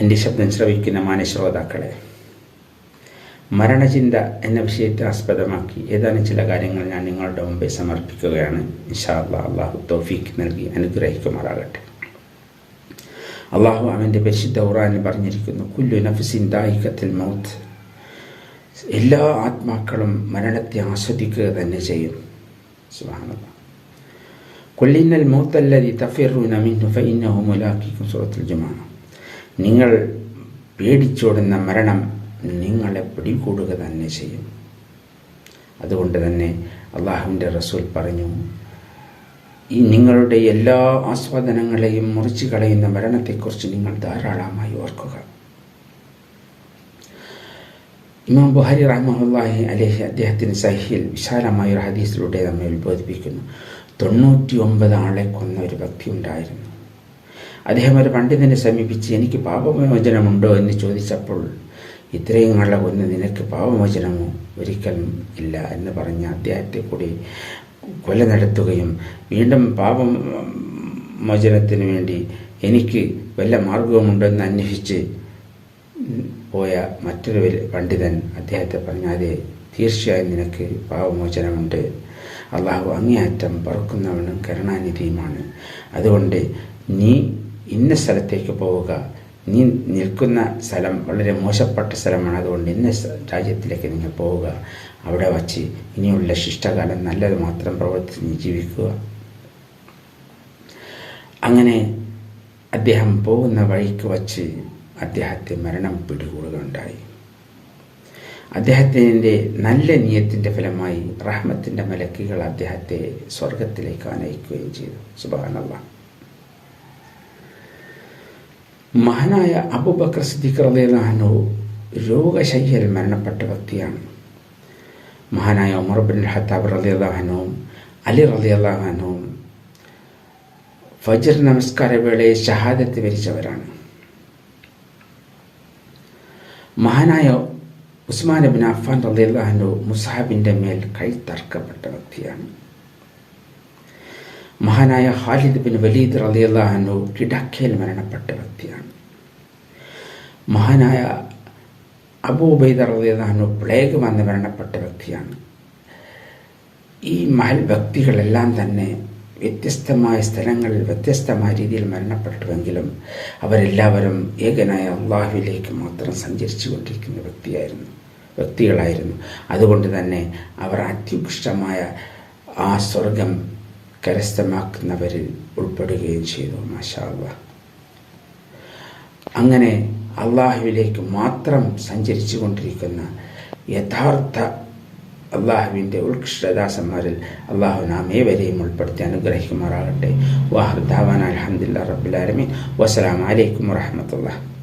എന്റെ ശബ്ദം ശ്രവിക്കുന്ന മാനശ്രോതാക്കളെ മരണചിന്ത എന്ന വിഷയത്തെ ആസ്പദമാക്കി ഏതാനും ചില കാര്യങ്ങൾ ഞാൻ നിങ്ങളുടെ മുമ്പേ സമർപ്പിക്കുകയാണ്. ഇൻഷാ അള്ളാഹ് തോഫീക്ക് നൽകി അനുഗ്രഹിക്കുമാറാകട്ടെ. അള്ളാഹു അവന്റെ പരിശുദ്ധ ഖുറാനിൽ പറഞ്ഞിരിക്കുന്നു കുല്ലു നഫ്സിൻ ദാഹിക്കത്തിൽ മൗത്ത്. എല്ലാ ആത്മാക്കളും മരണത്തെ ആസ്വദിക്കുക തന്നെ ചെയ്യും. സുബാനല്ല കൊല്ലിന്നൽ മൂത്തല്ലതി തഫിറുന മിന്നു ഫൈന്നഹു മുലാക്കിക്കും സുഹത്തുൽ ജുമാണ് നിങ്ങൾ പേടിച്ചോടുന്ന മരണം നിങ്ങളെ പിടികൂടുക തന്നെ ചെയ്യും. അതുകൊണ്ട് തന്നെ അള്ളാഹുവിന്റെ റസൂൽ പറഞ്ഞു ഈ നിങ്ങളുടെ എല്ലാ ആസ്വാദനങ്ങളെയും മുറിച്ചു കളയുന്ന മരണത്തെക്കുറിച്ച് നിങ്ങൾ ധാരാളമായി ഓർക്കുക. ഇമാം ബുഹാരി റഹ്മുല്ലാഹി അലേഹി അദ്ദേഹത്തിന് സഹിയിൽ വിശാലമായ ഒരു ഹദീസിലൂടെ നമ്മെ ഉത്ബോധിപ്പിക്കുന്നു. തൊണ്ണൂറ്റി ഒമ്പത് ആളെ കൊന്ന ഒരു വ്യക്തി ഉണ്ടായിരുന്നു. അദ്ദേഹം ഒരു പണ്ഡിതനെ സമീപിച്ച് എനിക്ക് പാപമോചനമുണ്ടോ? എന്ന് ചോദിച്ചപ്പോൾ ഇത്രയും ആളെ കൊന്ന് നിനക്ക് പാപമോചനമോ? ഒരിക്കലും ഇല്ല എന്ന് പറഞ്ഞ് അദ്ദേഹത്തെ കൂടി കൊല നടത്തുകയും വീണ്ടും പാപം മോചനത്തിന് വേണ്ടി എനിക്ക് വല്ല മാർഗവുമുണ്ടെന്ന് അന്വേഷിച്ച് പോയ മറ്റൊരു പണ്ഡിതൻ അദ്ദേഹത്തെ പറഞ്ഞു അതെ തീർച്ചയായും നിനക്ക് പാപമോചനമുണ്ട്. അള്ളാഹു അങ്ങേയറ്റം പറക്കുന്നവനും കരുണാനിധിയുമാണ്. അതുകൊണ്ട് നീ ഇന്ന സ്ഥലത്തേക്ക് പോവുക. നീ നിൽക്കുന്ന സ്ഥലം വളരെ മോശപ്പെട്ട സ്ഥലമാണ്. അതുകൊണ്ട് ഇന്ന രാജ്യത്തിലേക്ക് നിങ്ങൾ പോവുക. അവിടെ വച്ച് ഇനിയുള്ള ശിഷ്ടകാലം നല്ലത് മാത്രം പ്രവർത്തിച്ച് ജീവിക്കുക. അങ്ങനെ അദ്ദേഹം പോകുന്ന വഴിക്ക് വച്ച് അദ്ദേഹത്തെ മരണം പിടികൂടുകയുണ്ടായി. അദ്ദേഹത്തിന്റെ നല്ല നിയത്തിന്റെ ഫലമായി റഹ്മത്തിന്റെ മലക്കുകൾ അദ്ദേഹത്തെ സ്വർഗത്തിലേക്ക് അനയിക്കുകയും ചെയ്തു. സുബാനല്ല മഹാനായ അബുബക്കർ സിദ്ദിഖ് റലിയല്ലാഹു രോഗശയ്യയിൽ മരണപ്പെട്ട വ്യക്തിയാണ്. മഹാനായ ഉമർ ബിൻ ഹത്താബ് റലിയല്ലാഹനുവും അലി റലിയല്ലാഹനുവും ഫജർ നമസ്കാര വേളയെ ഷഹാദത്ത് വരിച്ചവരാണ്. മഹാനായ ഉസ്മാൻ ബിൻ അഫാൻ റലിയല്ലാഹു മുസാബിന്റെ മേൽ കൈ തർക്കപ്പെട്ട വ്യക്തിയാണ്. മഹാനായ ഖാലിദ് ബിൻ വലീദ് റലിയല്ലാഹു കിടക്കയിൽ മരണപ്പെട്ട വ്യക്തിയാണ്. മഹാനായ അബൂബൈദ റലിയല്ലാഹു പ്ലേഗ് വന്ന് മരണപ്പെട്ട വ്യക്തിയാണ്. ഈ മഹൽ വ്യക്തികളെല്ലാം തന്നെ വ്യത്യസ്തമായ സ്ഥലങ്ങളിൽ വ്യത്യസ്തമായ രീതിയിൽ മരണപ്പെട്ടുവെങ്കിലും അവരെല്ലാവരും ഏകനായ അള്ളാഹുവിലേക്ക് മാത്രം സഞ്ചരിച്ചു കൊണ്ടിരിക്കുന്ന വ്യക്തിയായിരുന്നു വ്യക്തികളായിരുന്നു. അതുകൊണ്ട് തന്നെ അവർ അത്യുഷ്ടമായ ആ സ്വർഗം കരസ്ഥമാക്കുന്നവരിൽ ഉൾപ്പെടുകയും ചെയ്തു മാഷാ അങ്ങനെ അള്ളാഹുവിലേക്ക് മാത്രം സഞ്ചരിച്ചു കൊണ്ടിരിക്കുന്ന യഥാർത്ഥ അള്ളാഹുവിന്റെ ഉത്കൃഷ്ടദാസന്മാരിൽ അള്ളാഹു നാം ഏവരെയും ഉൾപ്പെടുത്തി അനുഗ്രഹിക്കുമാറാകട്ടെ. വാഹർദാവാൻ അലഹമില്ല റബുലാലമീൻ വസ്സലാം അലൈക്കും വാഹമത്തുള്ള